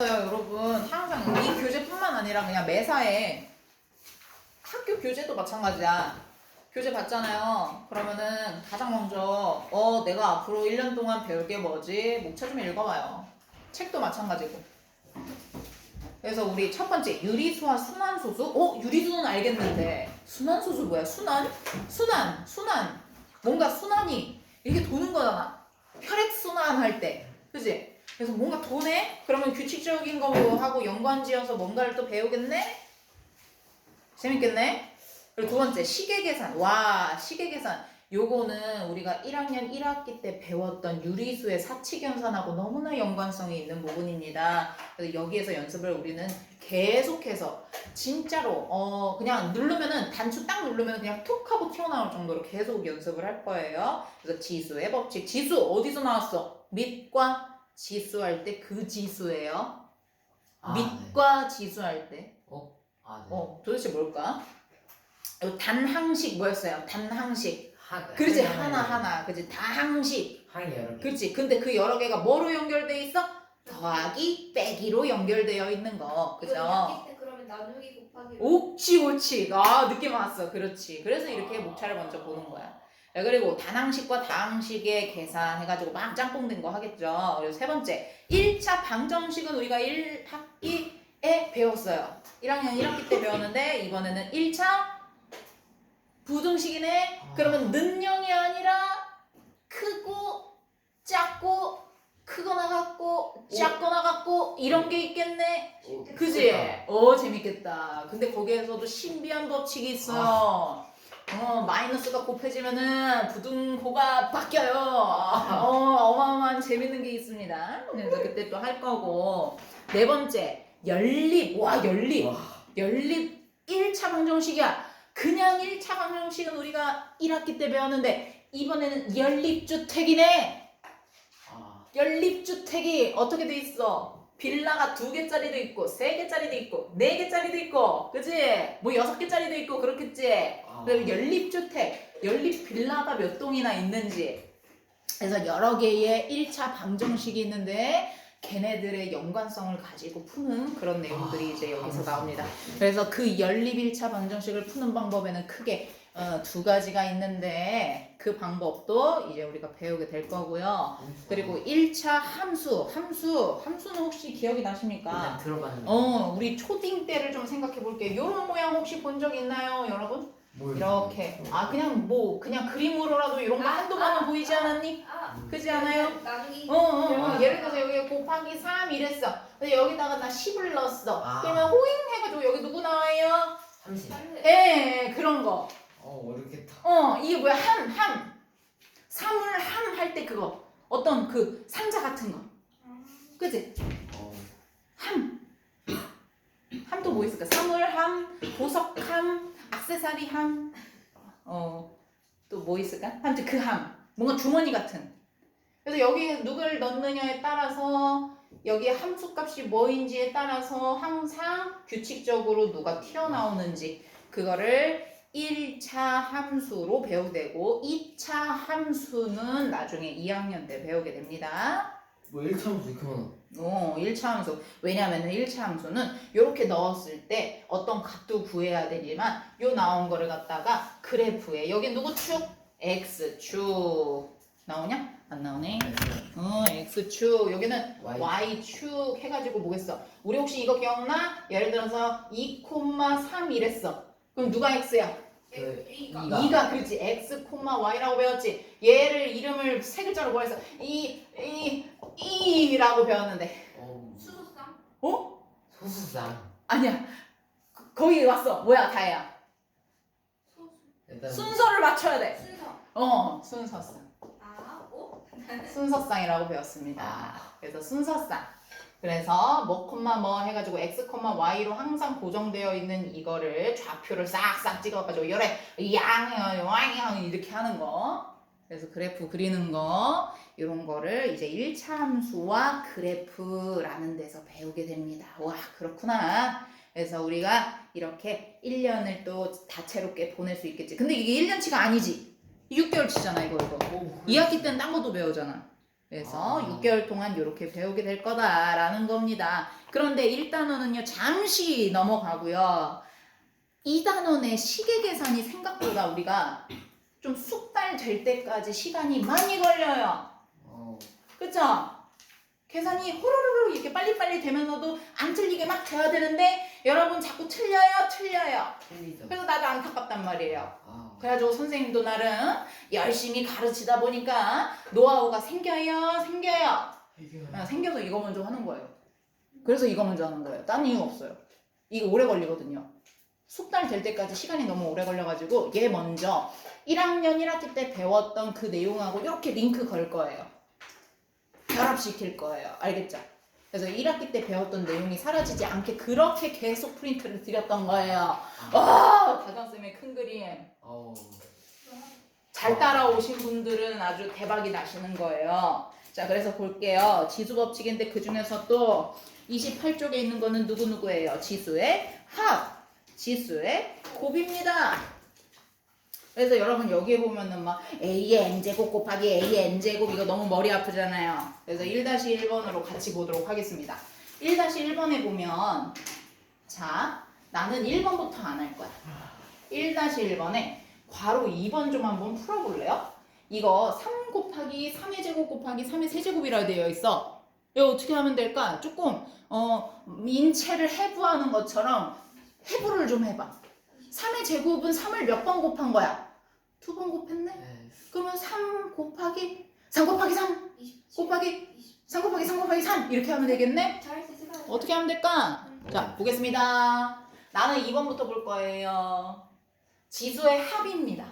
여러분 항상 이 교재뿐만 아니라 그냥 매사에 학교 교재도 마찬가지야. 교재 받잖아요. 그러면은 가장 먼저 어 내가 앞으로 1년 동안 배울 게 뭐지? 목차 좀 읽어봐요. 책도 마찬가지고. 그래서 우리 첫 번째 유리수와 순환소수. 어 유리수는 알겠는데 순환소수 뭐야? 순환? 순환, 순환. 뭔가 순환이 이렇게 도는 거잖아. 혈액 순환 할 때, 그지? 그래서 뭔가 도네? 그러면 규칙적인 거 하고 연관지어서 뭔가를 또 배우겠네? 재밌겠네? 그리고 두 번째 시계 계산. 와 시계 계산. 요거는 우리가 1학년 1학기 때 배웠던 유리수의 사치 계산하고 너무나 연관성이 있는 부분입니다. 그래서 여기에서 연습을 우리는 계속해서 진짜로 어 그냥 누르면은 단추 딱 누르면 그냥 툭 하고 튀어나올 정도로 계속 연습을 할 거예요. 그래서 지수의 법칙. 지수 어디서 나왔어? 밑과 지수 할 때 그 지수예요. 아, 네. 밑과 지수 할 때. 아, 네. 어 도대체 뭘까? 요 단항식 뭐였어요? 단항식. 하, 그렇지 하나, 하나 하나. 그렇지 다항식. 항이 여러 개. 그렇지. 근데 그 여러 개가 뭐로 연결돼 있어? 더하기 빼기로 연결되어 있는 거. 그죠? 때 그러면 나누기 곱하기 옳지 옳지. 아 느낌 왔어. 그렇지. 그래서 이렇게 목차를 먼저 보는 거야. 자, 그리고 단항식과 다항식의 계산해가지고 막 짬뽕 된 거 하겠죠. 그리고 세 번째 1차 방정식은 우리가 1학기에 배웠어요. 1학년 1학기 때 배웠는데 이번에는 1차 부등식이네. 그러면 는영이 아니라 크고 작고 크거나 같고 작거나 같고 이런 게 있겠네. 오, 그지? 어 재밌겠다. 근데 거기에서도 신비한 법칙이 있어요. 어 마이너스가 곱해지면은 부등호가 바뀌어요. 어 어마어마한 재밌는 게 있습니다. 그래서 그때 또 할 거고 네 번째 연립 와 연립 와, 연립 1차 방정식이야. 그냥 1차 방정식은 우리가 1학기 때 배웠는데 이번에는 연립주택이네. 아, 연립주택이 어떻게 돼 있어? 빌라가 두 개짜리도 있고 세 개짜리도 있고 네 개짜리도 있고 그지? 뭐 여섯 개짜리도 있고 그렇겠지? 아. 그리고 연립주택, 연립 빌라가 몇 동이나 있는지 그래서 여러 개의 1차 방정식이 있는데 걔네들의 연관성을 가지고 푸는 그런 내용들이 아, 이제 여기서. 나옵니다. 그래서 그 연립 1차 방정식을 푸는 방법에는 크게 어, 두 가지가 있는데 그 방법도 이제 우리가 배우게 될 거고요. 그리고 1차 함수, 함수, 함수는 혹시 기억이 나십니까? 들어봤는데. 어, 우리 초딩 때를 좀 생각해 볼게요. 이런 모양 혹시 본 적 있나요, 여러분? 뭘 이렇게. 아, 그냥 뭐, 그냥 그림으로라도 이런 거 아, 한두 번은 아, 보이지 않았니? 아 그지 않아요? 나누기 어, 어, 어. 아. 예를 들어서 여기 곱하기 3 이랬어. 근데 여기다가 나 10을 넣었어. 아. 그러면 호잉 해가지고 여기 누구 나와요? 30. 예, 그런 거. 어, 어렵겠다. 어, 이게 뭐야? 함, 함. 3을 함할 때 그거. 어떤 그 상자 같은 거. 그지? 어, 함. 함 또 뭐 있을까? 사물 함, 보석 함, 악세사리 함. 어, 또 뭐 있을까? 아무튼 그 함. 뭔가 주머니 같은. 그래서 여기 누굴 넣느냐에 따라서 여기 함수 값이 뭐인지에 따라서 항상 규칙적으로 누가 튀어나오는지 그거를 1차 함수로 배우되고 2차 함수는 나중에 2학년 때 배우게 됩니다. 뭐 1차부터 이렇게 많아. 어, 1차 함수. 왜냐면은 1차 함수는 이렇게 넣었을 때 어떤 값도 구해야 되지만 요 나온 거를 갖다가 그래프에 여기 누구 축? x축 나오냐? 안 나오네. 어, x축. 여기는 Y. y축 해가지고 뭐겠어? 우리 혹시 이거 기억나? 예를 들어서 2,3 이랬어. 그럼 누가 x야? 그, 이가. 2가 그렇지 x, y라고 배웠지. 얘를 이름을 세 글자로 뭐했어? 이, 이, 이라고 배웠는데. 어, 수소상 어? 소수상. 아니야. 거- 거기 왔어. 뭐야, 다혜야. 소수 일단 순서를 맞춰야 돼. 순서 어, 순서상. 아오 순서상이라고 배웠습니다. 그래서 순서상. 그래서 뭐 콤마 뭐 해가지고 x 콤마 y로 항상 고정되어 있는 이거를 좌표를 싹싹 찍어가지고 열에 양양 이렇게 하는 거. 그래서 그래프 그리는 거 이런 거를 이제 1차 함수와 그래프라는 데서 배우게 됩니다. 와 그렇구나. 그래서 우리가 이렇게 1년을 또 다채롭게 보낼 수 있겠지. 근데 이게 1년치가 아니지. 6개월치잖아 이거 이거. 오, 2학기 때는 딴 것도 배우잖아. 그래서 아. 6개월 동안 이렇게 배우게 될 거다라는 겁니다. 그런데 1단원은요, 잠시 넘어가고요. 2단원의 시계 계산이 생각보다 우리가 좀 숙달 될 때까지 시간이 많이 걸려요. 어. 그쵸? 계산이 호로로로 이렇게 빨리빨리 되면서도 안 틀리게 막 돼야 되는데 여러분 자꾸 틀려요, 틀려요. 틀리죠. 그래서 나도 안타깝단 말이에요. 아. 그래가지고 선생님도 나름 열심히 가르치다 보니까 노하우가 생겨요, 생겨요. 아, 생겨서 이거 먼저 하는 거예요. 그래서 이거 먼저 하는 거예요. 딴 이유 없어요. 이거 오래 걸리거든요. 숙달 될 때까지 시간이 너무 오래 걸려가지고 얘 먼저 1학년 1학기 때 배웠던 그 내용하고 이렇게 링크 걸 거예요. 결합시킬 거예요. 알겠죠? 그래서 1학기 때 배웠던 내용이 사라지지 않게 그렇게 계속 프린트를 드렸던 거예요. 와, 다정쌤의 큰 그림. 어. 잘 따라오신 분들은 아주 대박이 나시는 거예요. 자, 그래서 볼게요. 지수 법칙인데 그 중에서 또 28쪽에 있는 거는 누구누구예요? 지수의 합, 지수의 곱입니다. 그래서 여러분 여기에 보면은 막 A의 N제곱 곱하기 A의 N제곱 이거 너무 머리 아프잖아요. 그래서 1-1번으로 같이 보도록 하겠습니다. 1-1번에 보면 자, 나는 1번부터 안 할 거야. 1-1번에 괄호 2번 좀 한번 풀어볼래요? 이거 3 곱하기 3의 제곱 곱하기 3의 세제곱이라 되어 있어. 이거 어떻게 하면 될까? 조금 어 인체를 해부하는 것처럼 해부를 좀 해봐. 3의 제곱은 3을 몇 번 곱한 거야? 두 번 곱했네? 네. 그러면 3 곱하기 3 곱하기 3 27. 곱하기 3 곱하기 3 곱하기 3 이렇게 하면 되겠네? 잘할 수 있을 것 같아. 어떻게 하면 될까? 자, 보겠습니다. 나는 2번부터 볼 거예요. 지수의 합입니다.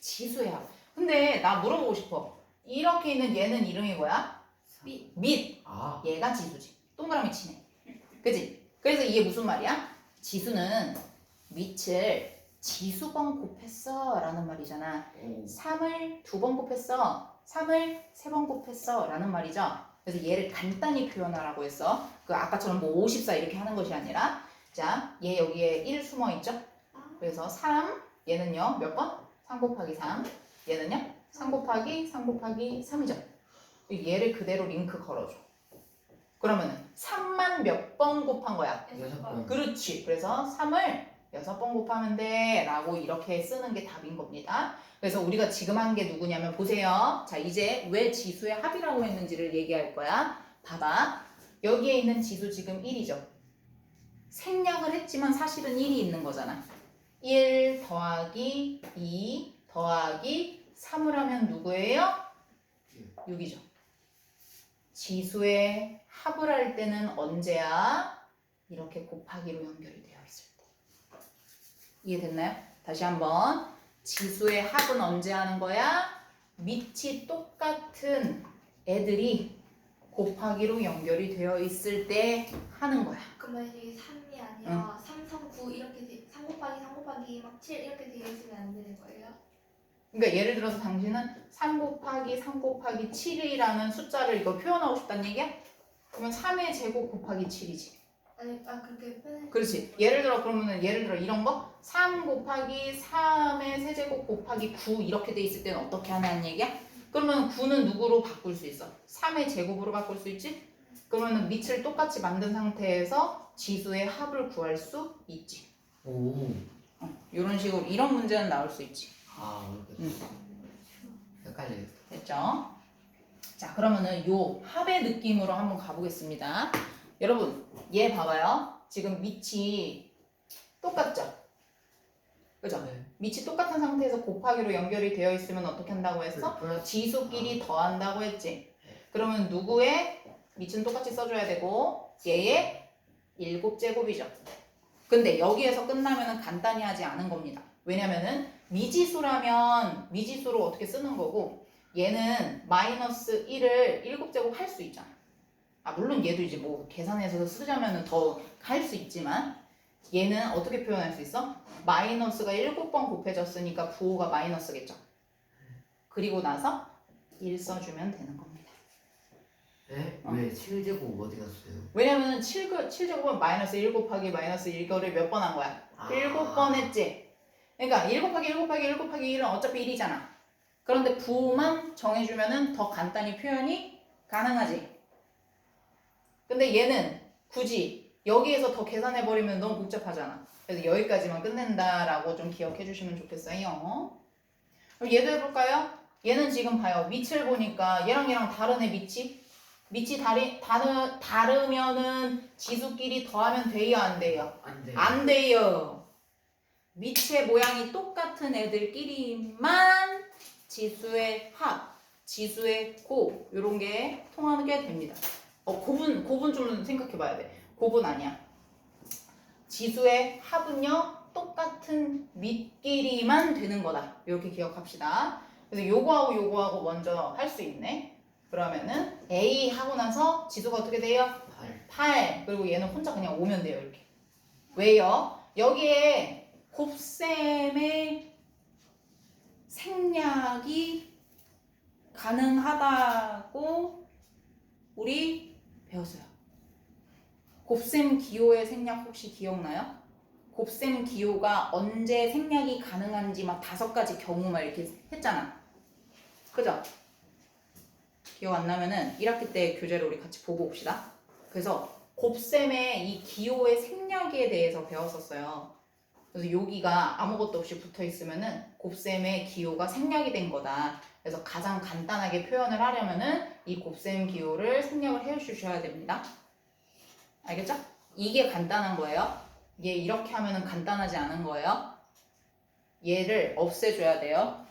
지수의 합. 근데 나 물어보고 싶어. 이렇게 있는 얘는 이름이 뭐야? 미. 밑. 아. 얘가 지수지. 동그라미 치네. 그지? 그래서 이게 무슨 말이야? 지수는 밑을 지수번 곱했어 라는 말이잖아. 오. 3을 두 번 곱했어. 3을 세 번 곱했어. 라는 말이죠. 그래서 얘를 간단히 표현하라고 했어. 그 아까처럼 뭐 54 이렇게 하는 것이 아니라 자, 얘 여기에 1 숨어 있죠? 그래서 3, 얘는요, 몇 번? 3 곱하기 3. 얘는요, 3 곱하기 3 곱하기 3이죠. 얘를 그대로 링크 걸어줘. 그러면은 3만 몇 번 곱한 거야? 여섯 번. 그렇지. 그래서 3을 6번 곱하면 돼. 라고 이렇게 쓰는 게 답인 겁니다. 그래서 우리가 지금 한 게 누구냐면 보세요. 자, 이제 왜 지수의 합이라고 했는지를 얘기할 거야. 봐봐. 여기에 있는 지수 지금 1이죠. 생략을 했지만 사실은 1이 있는 거잖아. 1 더하기 2 더하기 3을 하면 누구예요? 6이죠. 지수의 합을 할 때는 언제야? 이렇게 곱하기로 연결이 때. 이해됐나요? 다시 한번. 지수의 합은 언제 하는 거야? 밑이 똑같은 애들이 곱하기로 연결이 되어 있을 때 하는 거야. 그러면 이게 3이 아니라 3, 3, 9 이렇게 돼, 3 곱하기 3 곱하기 막 7 이렇게 되어 있으면 안 되는 거예요? 그러니까 예를 들어서 당신은 3 곱하기 3 곱하기 7이라는 숫자를 이거 표현하고 싶다는 얘기야? 그러면 3의 제곱 곱하기 7이지. 아니, 아 그렇게 표현. 그렇지. 예를 들어 그러면은 예를 들어 이런 거 3 곱하기 3의 세제곱 곱하기 9 이렇게 돼 있을 때는 어떻게 하냐는 얘기야? 그러면 9는 누구로 바꿀 수 있어? 3의 제곱으로 바꿀 수 있지? 그러면은 밑을 똑같이 만든 상태에서 지수의 합을 구할 수 있지. 오. 이런 식으로 이런 문제는 나올 수 있지. 아, 응. 헷갈려. 됐죠? 자, 그러면은 요 합의 느낌으로 한번 가보겠습니다. 여러분, 얘 봐봐요. 지금 밑이 똑같죠? 그죠? 네. 밑이 똑같은 상태에서 곱하기로 연결이 되어 있으면 어떻게 한다고 했어? 플러스. 지수끼리 더한다고 했지. 그러면 누구의 밑은 똑같이 써줘야 되고 얘의 7제곱이죠. 근데 여기에서 끝나면은 간단히 하지 않은 겁니다. 왜냐면은 미지수라면 미지수로 어떻게 쓰는 거고 얘는 마이너스 1을 7제곱 할 수 있잖아. 아 물론 얘도 이제 뭐 계산해서 쓰자면은 더할 수 있지만 얘는 어떻게 표현할 수 있어? 마이너스가 7번 곱해졌으니까 부호가 마이너스겠죠. 그리고 나서 1 써주면 되는 겁니다. 네? 어. 왜 7제곱 어디 갔어요? 왜냐면 7, 7제곱은 마이너스 1 곱하기 마이너스 1거를 몇 번 한 거야? 아. 7번 했지? 그러니까 1 곱하기 1 곱하기 1 곱하기 1은 어차피 1이잖아. 그런데 부호만 정해주면 은 더 간단히 표현이 가능하지. 근데 얘는 굳이 여기에서 더 계산해버리면 너무 복잡하잖아. 그래서 여기까지만 끝낸다라고 좀 기억해 주시면 좋겠어요. 그럼 얘도 해볼까요? 얘는 지금 봐요. 밑을 보니까 얘랑 얘랑 다른 애 밑이? 밑이 다리, 다르, 다르면은 지수끼리 더하면 돼요? 안 돼요? 안 돼. 안 돼요. 밑의 모양이 똑같은 애들끼리만 지수의 합, 지수의 곱 이런 게 통하게 됩니다. 어 곱은 곱은 좀 생각해봐야 돼. 곱은 아니야. 지수의 합은요 똑같은 밑끼리만 되는 거다. 이렇게 기억합시다. 그래서 요거하고 요거하고 먼저 할 수 있네. 그러면은 A 하고 나서 지수가 어떻게 돼요? 8. 8 그리고 얘는 혼자 그냥 오면 돼요 이렇게 왜요? 여기에 곱셈의 생략이 가능하다고 우리 배웠어요 곱셈 기호의 생략 혹시 기억나요? 곱셈 기호가 언제 생략이 가능한지 막 다섯 가지 경우 막 이렇게 했잖아 그죠? 기억 안 나면은 1학기 때 교재를 우리 같이 보고 옵시다. 그래서 곱셈의 이 기호의 생략에 대해서 배웠었어요. 그래서 여기가 아무것도 없이 붙어 있으면은 곱셈의 기호가 생략이 된 거다. 그래서 가장 간단하게 표현을 하려면은 이 곱셈 기호를 생략을 해 주셔야 됩니다. 알겠죠? 이게 간단한 거예요. 얘 이렇게 하면은 간단하지 않은 거예요. 얘를 없애줘야 돼요.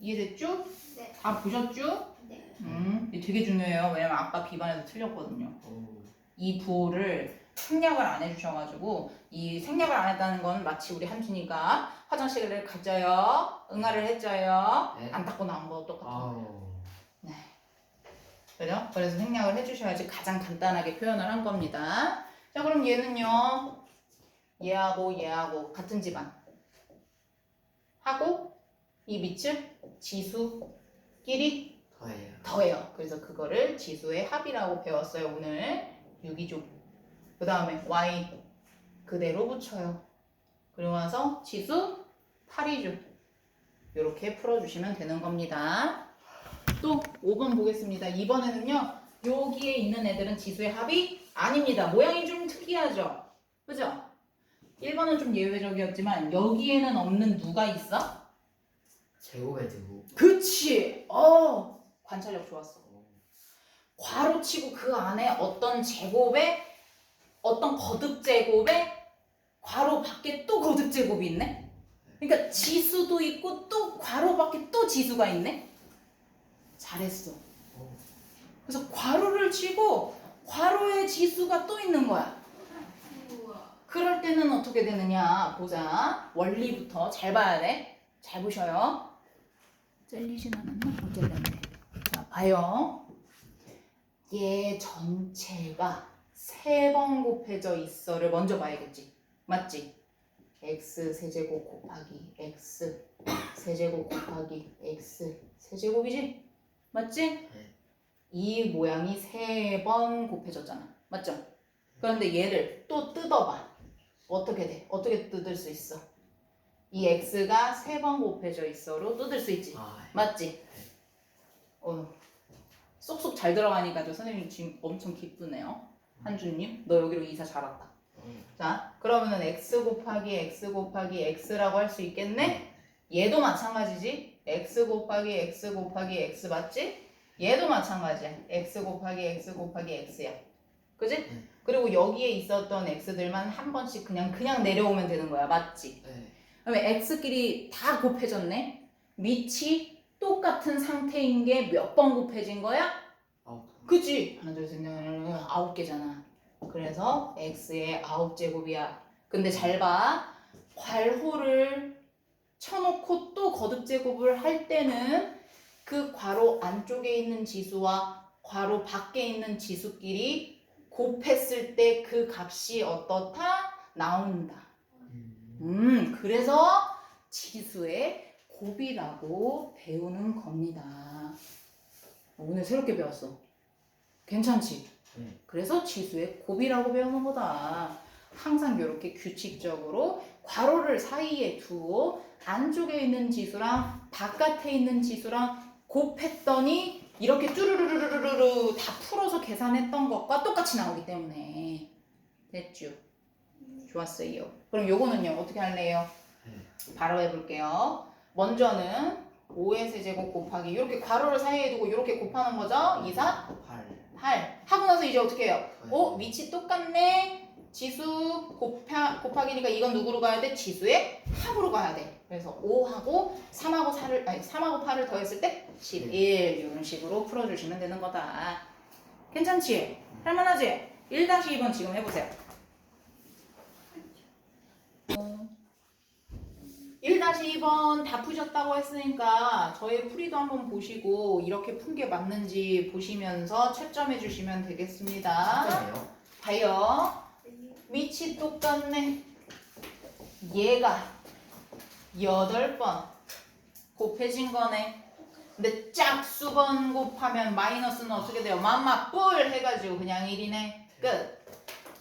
이해됐죠? 네. 다 보셨죠? 네. 음, 이게 되게 중요해요. 왜냐면 아까 비반에서 틀렸거든요. 오. 이 부호를 생략을 안 해주셔가지고 이 생략을 안 했다는 건 마치 우리 한준이가 화장실을 가져요, 응아를 해줘요, 네. 안 닦고 나온 거 똑같아. 아우. 그죠? 그래서 생략을 해주셔야지 가장 간단하게 표현을 한 겁니다. 자, 그럼 얘는요, 얘하고 얘하고 같은 집안 하고 이 밑을 지수끼리 더해요. 더해요. 그래서 그거를 지수의 합이라고 배웠어요. 오늘 6이죠. 그 다음에 y 그대로 붙여요. 그리고 나서 지수 8이죠. 이렇게 풀어주시면 되는 겁니다. 또 5번 보겠습니다. 이번에는요. 여기에 있는 애들은 지수의 합이 아닙니다. 모양이 좀 특이하죠? 그죠? 1번은 좀 예외적이었지만 여기에는 없는 누가 있어? 제곱에 두고. 그치! 어! 관찰력 좋았어. 괄호 치고 그 안에 어떤 제곱에 어떤 거듭 제곱에 괄호 밖에 또 거듭 제곱이 있네. 그러니까 지수도 있고 또 괄호 밖에 또 지수가 있네. 잘했어. 오. 그래서 괄호를 치고 괄호에 지수가 또 있는 거야. 그럴 때는 어떻게 되느냐 보자. 원리부터 잘 봐야 돼. 잘 보셔요. 잘리진 않았나? 못 잘렸네. 자, 봐요. 얘 전체가 세 번 곱해져 있어를 먼저 봐야겠지. 맞지? x 세제곱 곱하기 x 세제곱 곱하기 x 세제곱이지? 맞지? 네. 이 모양이 세 번 곱해졌잖아. 맞죠? 그런데 얘를 또 뜯어봐. 어떻게 돼? 어떻게 뜯을 수 있어? 이 x가 세 번 곱해져 있어로 뜯을 수 있지. 아. 맞지? 어, 쏙쏙 잘 들어가니까 저 선생님 지금 엄청 기쁘네요. 한주님, 너 여기로 이사 잘 왔다. 음. 자, 그러면은 x 곱하기 x 곱하기 x라고 할 수 있겠네? 얘도 마찬가지지? x 곱하기 x 곱하기 x 맞지? 얘도 마찬가지야. x 곱하기 x 곱하기 x야. 그지? 네. 그리고 여기에 있었던 x들만 한 번씩 그냥 그냥 내려오면 되는 거야. 맞지? 네. 그러면 x끼리 다 곱해졌네? 밑이 똑같은 상태인 게 몇 번 곱해진 거야? 아홉. 그치? 하나, 둘, 셋, 넷, 다섯, 아홉 개잖아. 그래서 x의 아홉 제곱이야. 근데 잘 봐. 괄호를 쳐놓고 또 거듭 제곱을 할 때는 그 괄호 안쪽에 있는 지수와 괄호 밖에 있는 지수끼리 곱했을 때 그 값이 어떻다? 나온다. 음. 음, 그래서 지수의 곱이라고 배우는 겁니다. 오늘 새롭게 배웠어. 괜찮지? 네. 그래서 지수의 곱이라고 배우는 거다. 항상 이렇게 규칙적으로 괄호를 사이에 두고 안쪽에 있는 지수랑 바깥에 있는 지수랑 곱했더니 이렇게 쭈루루루루루루 다 풀어서 계산했던 것과 똑같이 나오기 때문에 됐죠? 좋았어요. 그럼 요거는요 어떻게 할래요? 바로 해볼게요. 먼저는 5의 세제곱 곱하기 이렇게 괄호를 사이에 두고 이렇게 곱하는 거죠? 2, 4, 8 8 하고 나서 이제 어떻게 해요? 네. 어? 위치 똑같네. 지수 곱하, 곱하기니까 이건 누구로 가야 돼? 지수의 합으로 가야 돼. 그래서 5하고 3하고 4를 아니 3하고 8을 더했을 때 11 이런 식으로 풀어주시면 되는 거다. 괜찮지? 할만하지? 1-2번 지금 해보세요. 1-2번 다 푸셨다고 했으니까 저의 풀이도 한번 보시고 이렇게 푼 게 맞는지 보시면서 채점해 주시면 되겠습니다. 진짜예요? 봐요. 위치 똑같네. 얘가 8번 곱해진 거네. 근데 짝수번 곱하면 마이너스는 어떻게 돼요? 맘마 뿔 해가지고 그냥 1이네. 끝.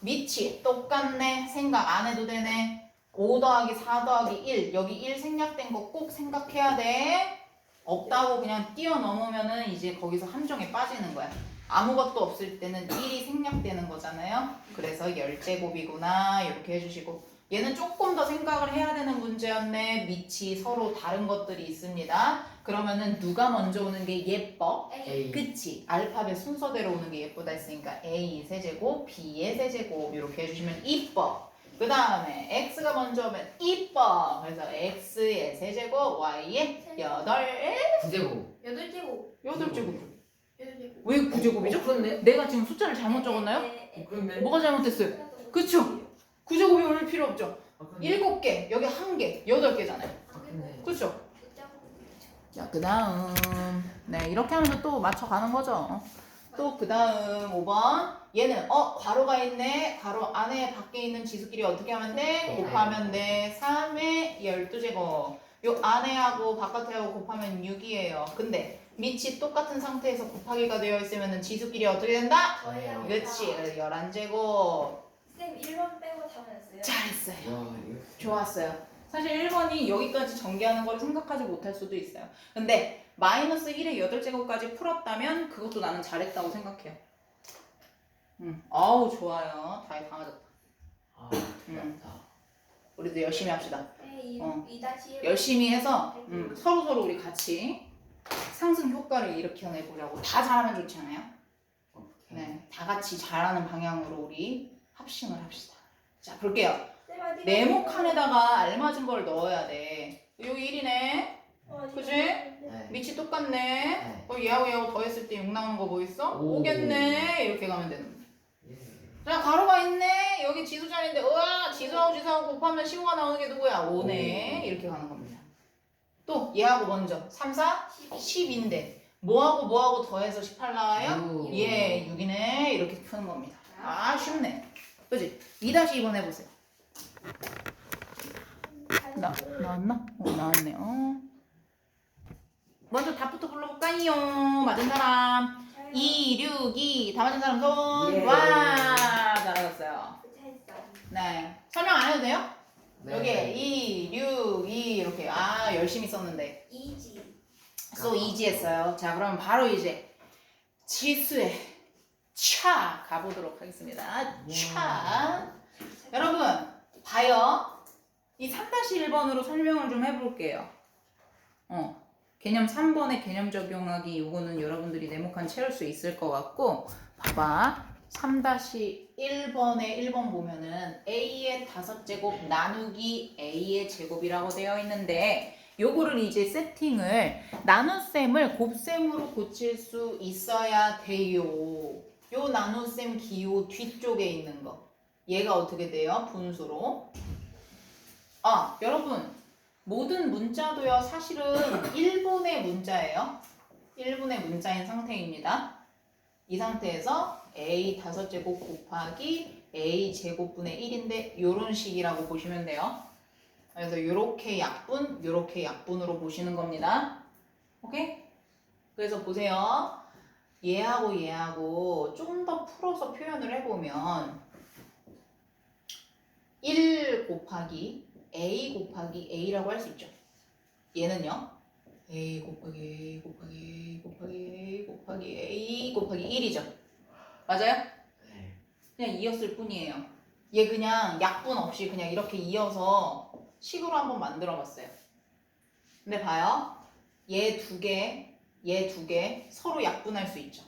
위치 똑같네. 생각 안 해도 되네. 5 더하기 4 더하기 1. 여기 1 생략된 거 꼭 생각해야 돼. 없다고 그냥 뛰어넘으면은 이제 거기서 함정에 빠지는 거야. 아무것도 없을 때는 1이 생략되는 거잖아요. 그래서 10제곱이구나 이렇게 해주시고 얘는 조금 더 생각을 해야 되는 문제였네. 밑이 서로 다른 것들이 있습니다. 그러면은 누가 먼저 오는 게 예뻐? A 그치 알파벳 순서대로 오는 게 예쁘다 했으니까 A 세제곱, B의 세제곱 이렇게 해주시면 이뻐 그 다음에 X가 먼저 오면 이뻐 그래서 X의 세제곱, Y의 여덟 부제곱 여덟 제곱. 여덟 제곱 여덟 제곱. 왜 구제곱이죠? 그런데? 내가 지금 숫자를 잘못 적었나요? 네, 그런데? 뭐가 잘못됐어요? 그쵸? 구제곱이 올 필요 없죠 일곱 개 여기 한 개, 여덟 개잖아요 그런데 그쵸? 자, 그 다음. 네, 이렇게 하면서 또 맞춰가는 거죠. 또 그 다음 5번. 얘는, 어, 괄호가 있네. 괄호 안에 밖에 있는 지수끼리 어떻게 하면 돼? 네. 곱하면 돼. 3의 12제곱. 요 안에하고 바깥에하고 곱하면 6이에요. 근데 밑이 똑같은 상태에서 곱하기가 되어 있으면 지수끼리 어떻게 된다? 저예요. 그렇지. 11제곱. 쌤 1번 빼고. 잘했어요. 와 이거 좋았어요. 사실 1번이 여기까지 전개하는 걸 생각하지 못할 수도 있어요. 근데 마이너스 1의 8제곱까지 풀었다면 그것도 나는 잘했다고 생각해요. 음, 아우 좋아요. 다, 다 맞았다. 아 음. 우리도 열심히 합시다. 네, 이, 어. 열심히 해서 음, 서로 서로 우리 같이 상승 효과를 일으켜내 보려고 다 잘하면 좋지 않아요? 네, 다 같이 잘하는 방향으로 우리 합심을 합시다. 자, 볼게요. 쌤, 어디 네모? 칸에다가 알맞은 걸 넣어야 돼. 여기 1이네. 그지? 네. 밑이 똑같네. 네. 어, 얘하고 얘하고 더했을 때 6 나오는 거 뭐 있어? 오. 5겠네. 이렇게 가면 되는 거야. 예. 자, 가로가 있네. 여기 지수 자리인데, 우와, 지수하고 지수하고 곱하면 15가 나오는 게 누구야? 5네. 이렇게 가는 겁니다. 또, 얘하고 먼저. 3, 4, 10인데, 뭐하고 뭐하고 더해서 18 나와요? 오. 예, 6이네. 이렇게 푸는 겁니다. 아, 쉽네. 그지? 2-2번 해보세요. 나, 나왔나? 어, 나왔네. 어. 먼저 답부터 불러볼까요? 맞은 사람. 저요. 2, 6, 2. 다 맞은 사람 손. 예. 와, 잘하셨어요. 네. 설명 안 해도 돼요? 네. 여기에 2, 6, 2 이렇게. 아, 열심히 썼는데. 이지. so easy 했어요. 자, 그럼 바로 이제 지수에 차 가보도록 하겠습니다. 차. 여러분, 봐요. 이 3-1번으로 설명을 좀 해볼게요. 어, 개념 3번의 개념 적용하기 요거는 여러분들이 네모칸 채울 수 있을 것 같고 봐봐. 3-1번에 1번 보면은 A의 다섯 제곱 나누기 A의 제곱이라고 되어 있는데 요거를 이제 세팅을 나눗셈을 곱셈으로 고칠 수 있어야 돼요. 요 나눗셈 기호 뒤쪽에 있는 거. 얘가 어떻게 돼요? 분수로. 아, 여러분. 모든 문자도요, 사실은 1분의 문자예요. 1분의 문자인 상태입니다. 이 상태에서 a 다섯 제곱 곱하기 a 제곱분의 1인데 이런 식이라고 보시면 돼요. 그래서 이렇게 약분, 이렇게 약분으로 보시는 겁니다. 오케이? 그래서 보세요. 얘하고 얘하고 좀 더 풀어서 표현을 해보면 1 곱하기 a 곱하기 a라고 할 수 있죠. 얘는요. A 곱하기 A 곱하기 A 곱하기 A 곱하기 A 곱하기 1이죠. 맞아요? 네. 그냥 이었을 뿐이에요. 얘 그냥 약분 없이 그냥 이렇게 이어서 식으로 한번 만들어 봤어요. 근데 봐요. 얘 두 개, 얘 두 개 서로 약분할 수 있죠.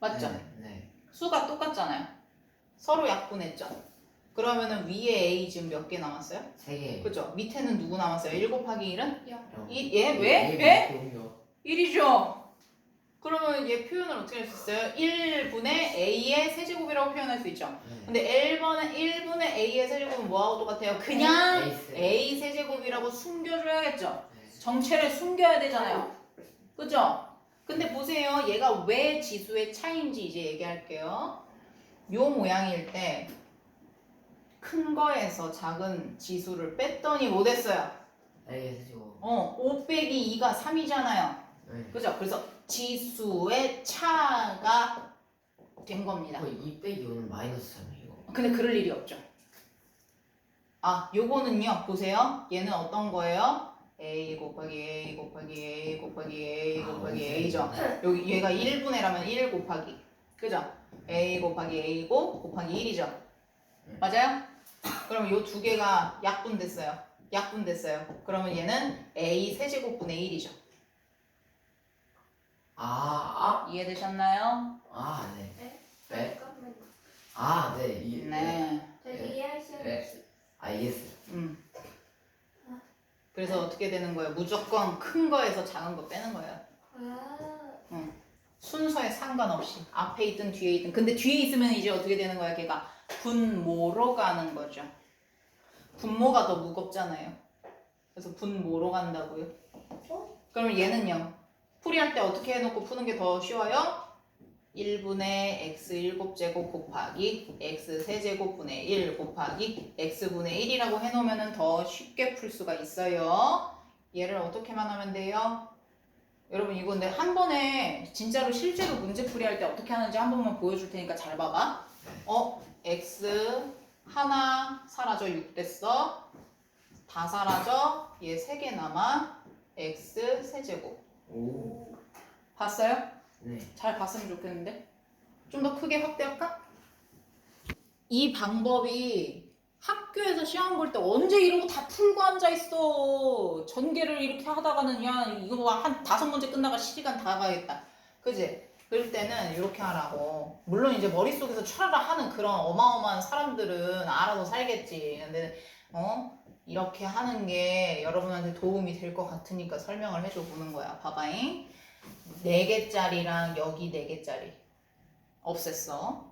맞죠? 네. 네. 수가 똑같잖아요. 서로 약분했죠. 그러면은 위에 A 지금 몇 개 남았어요? 세 개. 그죠? 밑에는 누구 남았어요? 1 곱하기 1은? 영. 이, 얘 왜? 왜? 1이죠. 그러면 얘 표현을 어떻게 할 수 있어요? 1분의 A의 세제곱이라고 표현할 수 있죠. 네. 근데 1번은 1분의 A의 세제곱은 뭐하고 똑같아요? 그냥. A 세제곱이라고 숨겨줘야겠죠. 네. 정체를 숨겨야 되잖아요. 그죠? 근데 보세요. 얘가 왜 지수의 차인지 이제 얘기할게요. 요 모양일 때 큰 거에서 작은 지수를 뺐더니 뭐 됐어요? A 세제곱. 어, 5 빼기 2가 3이잖아요. 네. 그죠? 그래서 지수의 차가 된 겁니다. 이거 2 빼기 5는 마이너스 3이고. 근데 그럴 일이 없죠. 아, 요거는요. 보세요. 얘는 어떤 거예요? a 곱하기 a 곱하기 a 곱하기 a 곱하기 a죠. 여기 얘가 1분의라면 1 곱하기. 그죠? a 곱하기 a고 곱하기 1이죠. 맞아요? 그럼 요 두 개가 약분 됐어요. 약분 됐어요. 그러면 얘는 a 세제곱분의 1이죠. 아, 이해되셨나요? 아. 아, 네. 네? 네. 잠깐만요. 아, 네. 이, 네. 저희 네. 이해할 시간 네. 없어요. 아, 이해했어요. 음. 그래서 어떻게 되는 거예요? 무조건 큰 거에서 작은 거 빼는 거예요. 아, 순서에 상관없이 앞에 있든 뒤에 있든 근데 뒤에 있으면 이제 어떻게 되는 거야 걔가 분모로 가는 거죠 분모가 더 무겁잖아요 그래서 분모로 간다고요 어? 그러면 얘는요 풀이할 때 어떻게 해놓고 푸는 게 더 쉬워요? 1분의 x 7제곱 곱하기 x 세제곱 분의 1 곱하기 x분의 1이라고 해놓으면 더 쉽게 풀 수가 있어요 얘를 어떻게만 하면 돼요? 여러분 이거 근데 한 번에 진짜로 실제로 문제 풀이할 때 어떻게 하는지 한 번만 보여줄 테니까 잘 봐봐. 어, x 하나 사라져 6 됐어. 다 사라져. 얘세개 남아. x 세제곱. 오. 봤어요? 네. 잘 봤으면 좋겠는데. 좀 더 크게 확대할까? 이 방법이 학교에서 시험 볼 때 언제 이러고 다 풀고 앉아 있어. 전개를 이렇게 하다가는 야 이거 한 다섯 문제 끝나가 시간 다 가겠다. 그지? 그럴 때는 이렇게 하라고. 물론 이제 머릿속에서 철라 하는 그런 어마어마한 사람들은 알아서 살겠지. 근데 어 이렇게 하는 게 여러분한테 도움이 될 것 같으니까 설명을 해줘 보는 거야. 봐봐잉. 네 개짜리랑 여기 네 개짜리 없앴어.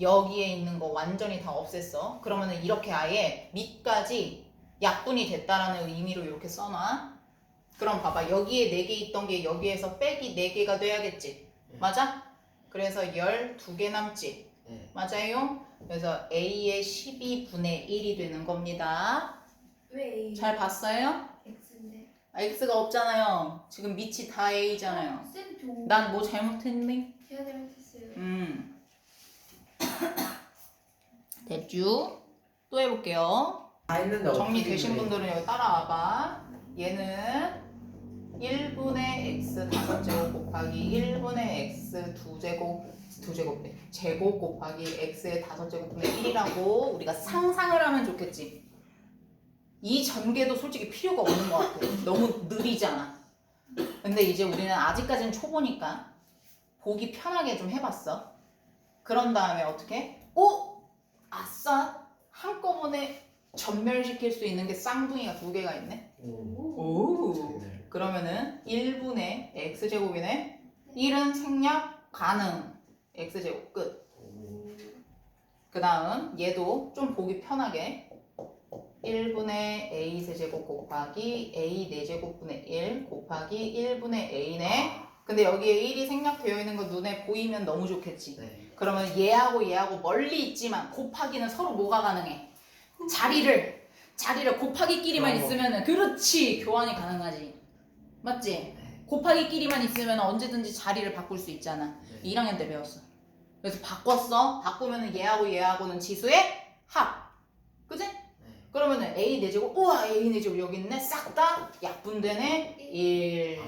여기에 있는 거 완전히 다 없앴어. 그러면은 이렇게 아예 밑까지 약분이 됐다라는 의미로 이렇게 써놔. 그럼 봐봐. 여기에 4개 있던 게 여기에서 빼기 4개가 돼야겠지. 맞아? 그래서 12개 남지. 네. 맞아요? 그래서 A의 12분의 1이 되는 겁니다. 왜 A? 잘 봤어요? X인데. 아, X가 없잖아요. 지금 밑이 다 A잖아요. 쌤 저. 난뭐 잘못했니? 제가 잘못했어요. 음. 됐죠? 또 해볼게요. 다 했는데 정리되신 분들은 여기 따라와봐. 얘는 1분의 x 다섯 제곱 곱하기 1분의 x 두 제곱 두 제곱네 제곱 곱하기 x의 다섯 제곱분의 1이라고 우리가 상상을 하면 좋겠지. 이 전개도 솔직히 필요가 없는 것 같아. 너무 느리잖아. 근데 이제 우리는 아직까지는 초보니까 보기 편하게 좀 해봤어. 그런 다음에 어떻게? 오, 아싸 한꺼번에 전멸시킬 수 있는 게 쌍둥이가 두 개가 있네. 오. 오. 그러면은 1분의 x제곱이네. 1은 생략 가능. x제곱 끝. 오. 그 다음 얘도 좀 보기 편하게 1분의 a 세제곱 곱하기 a 4제곱분의 1 곱하기 1분의 a네. 근데 여기에 1이 생략되어 있는 거 눈에 보이면 너무 좋겠지. 네. 그러면 얘하고 얘하고 멀리 있지만 곱하기는 서로 뭐가 가능해? 자리를 자리를 곱하기끼리만 교환. 있으면은 그렇지 교환이 가능하지. 맞지? 네. 곱하기끼리만 있으면 언제든지 자리를 바꿀 수 있잖아. 네. 1학년 때 배웠어. 그래서 바꿨어. 바꾸면은 얘하고 얘하고는 지수의 합. 그지? 네. 그러면은 A 4제곱 우와 A 4제곱 여기 있네 싹 다 약분되네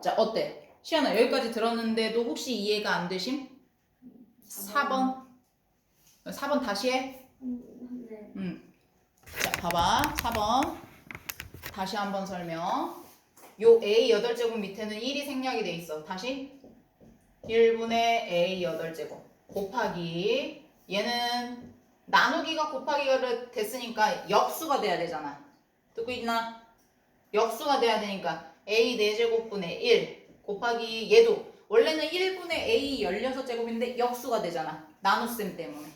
1자 어때? 시연아 여기까지 들었는데도 혹시 이해가 안 되심? 4번 4번 다시 해 음, 네. 음. 자, 봐봐. 4번. 다시 한번 설명. 요 A 8제곱 밑에는 1이 생략이 돼 있어. 다시. 1분의 A 8제곱. 곱하기. 얘는 나누기가 곱하기가 됐으니까 역수가 돼야 되잖아. 듣고 있나? 역수가 돼야 되니까 A 4제곱분의 1 곱하기 얘도 원래는 1분의 A 16제곱인데 역수가 되잖아. 나눗셈 때문에.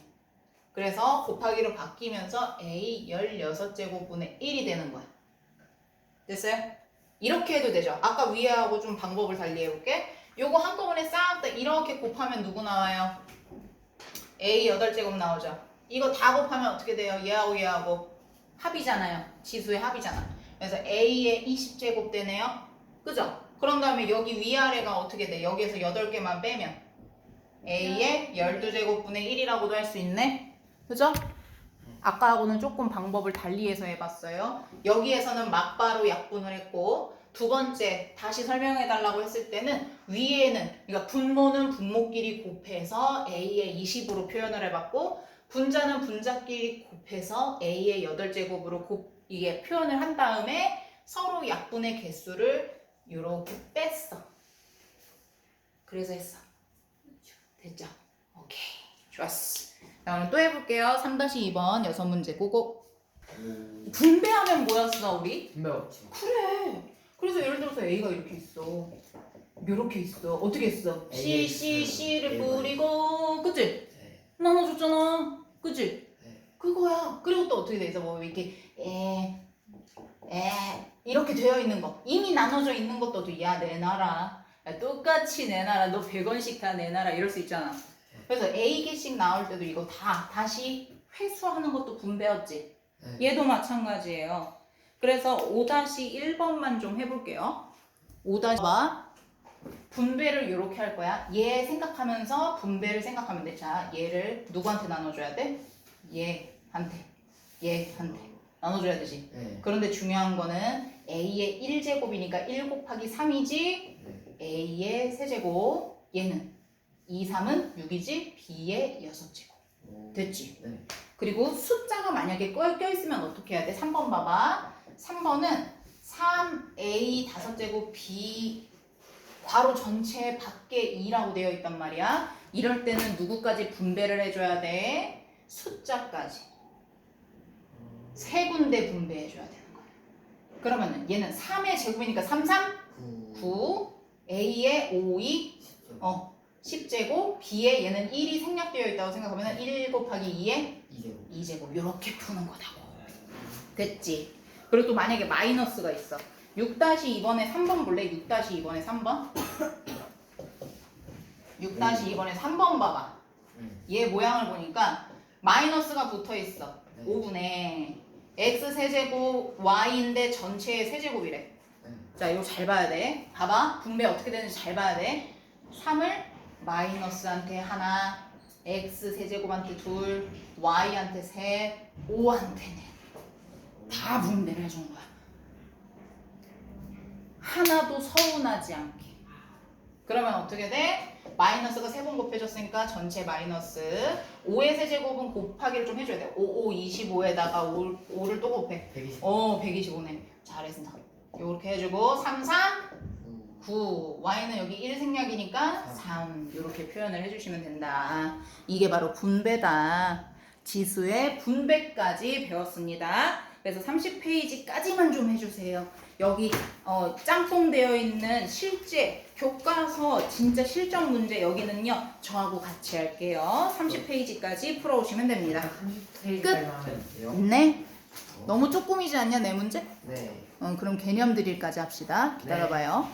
그래서 곱하기로 바뀌면서 A 16제곱분의 1이 되는 거야. 됐어요? 이렇게 해도 되죠. 아까 위에하고 좀 방법을 달리 해볼게. 요거 한꺼번에 싹 다 이렇게 곱하면 누구 나와요? A 8제곱 나오죠. 이거 다 곱하면 어떻게 돼요? 얘하고 얘하고 합이잖아요. 지수의 합이잖아. 그래서 A의 20제곱 되네요. 그죠? 그런 다음에 여기 위아래가 어떻게 돼? 여기에서 8개만 빼면 A의 12제곱분의 1이라고도 할 수 있네. 그죠? 아까하고는 조금 방법을 달리해서 해봤어요. 여기에서는 막바로 약분을 했고 두 번째 다시 설명해 달라고 했을 때는 위에는 그러니까 분모는 분모끼리 곱해서 A의 20으로 표현을 해봤고 분자는 분자끼리 곱해서 A의 8제곱으로 곱 이게 표현을 한 다음에 서로 약분의 개수를 이렇게 뺐어. 그래서 했어. 됐죠? 오케이. 좋았어. 자, 오늘 또 해볼게요. 3-2번 여섯 문제 고고. 오. 분배하면 뭐였어, 우리? 분배 없지. 그래. 그래서 예를 들어서 A가 이렇게 있어. 이렇게 있어. 어떻게 했어? C, C, C를 A 뿌리고, 그치? 네. 나눠줬잖아. 그치? 네. 그거야. 그리고 또 어떻게 돼 있어? 뭐 이렇게 에, 에 이렇게 되어 있는 거. 이미 나눠져 있는 것도 야 내놔라. 야, 똑같이 내놔라. 너 100원씩 다 내놔라. 이럴 수 있잖아. 그래서 A 개씩 나올 때도 이거 다 다시 회수하는 것도 분배였지. 네. 얘도 마찬가지예요. 그래서 5-1번만 좀 해볼게요. 5-봐. 분배를 이렇게 할 거야. 얘 생각하면서 분배를 생각하면 돼. 자, 얘를 누구한테 나눠줘야 돼? 얘한테. 얘한테. 나눠줘야 되지. 네. 그런데 중요한 거는 A의 1제곱이니까 1 곱하기 3이지. 네. A의 세제곱. 얘는 2, 3은 6이지. B의 6제곱. 오. 됐지? 네. 그리고 숫자가 만약에 껴, 껴있으면 어떻게 해야 돼? 3번 봐봐. 3번은 3A 다섯 제곱 B 괄호 전체 밖에 2라고 되어 있단 말이야. 이럴 때는 누구까지 분배를 해줘야 돼? 숫자까지. 세 군데 분배해줘야 되는 거야. 그러면은 얘는 3의 제곱이니까 3, 3, 구. 9, A의 5, 2, 십자. 어, 10제곱, B에 얘는 1이 생략되어 있다고 생각하면 1 곱하기 2에 이제곱. 2제곱. 이렇게 푸는 거다고. 됐지? 그리고 또 만약에 마이너스가 있어. 6-2번에 3번 볼래? 6-2번에 3번? 6-2번에 3번 봐봐. 음. 얘 모양을 보니까 마이너스가 붙어 있어. 네. 5분의 x 세제곱 y인데 전체의 세제곱이래. 네. 자 이거 잘 봐야 돼. 봐봐. 분배 어떻게 되는지 잘 봐야 돼. 3을 마이너스한테 하나 x 세제곱한테 둘 y한테 셋 5한테 넷다 분배를 해준 거야 하나도 서운하지 않게 그러면 어떻게 돼? 마이너스가 세 번 곱해졌으니까 전체 마이너스 5의 세제곱은 곱하기를 좀 해줘야 돼 5, 5, 25에다가 5, 5를 또 곱해 120. 어 125네 잘했어 요렇게 해주고 3, 3 구. 9 y는 여기 1 생략이니까 3 이렇게 표현을 해주시면 된다. 이게 바로 분배다. 지수의 분배까지 배웠습니다. 그래서 30페이지까지만 좀 해주세요. 여기 어, 짬뽕 되어 있는 실제 교과서 진짜 실전 문제 여기는요 저하고 같이 할게요. 30페이지까지 풀어오시면 됩니다. 30페이지까지만 하면 돼요? 네. 너무 조금이지 않냐 내 문제? 네. 어, 그럼 개념 드릴까지 합시다. 기다려봐요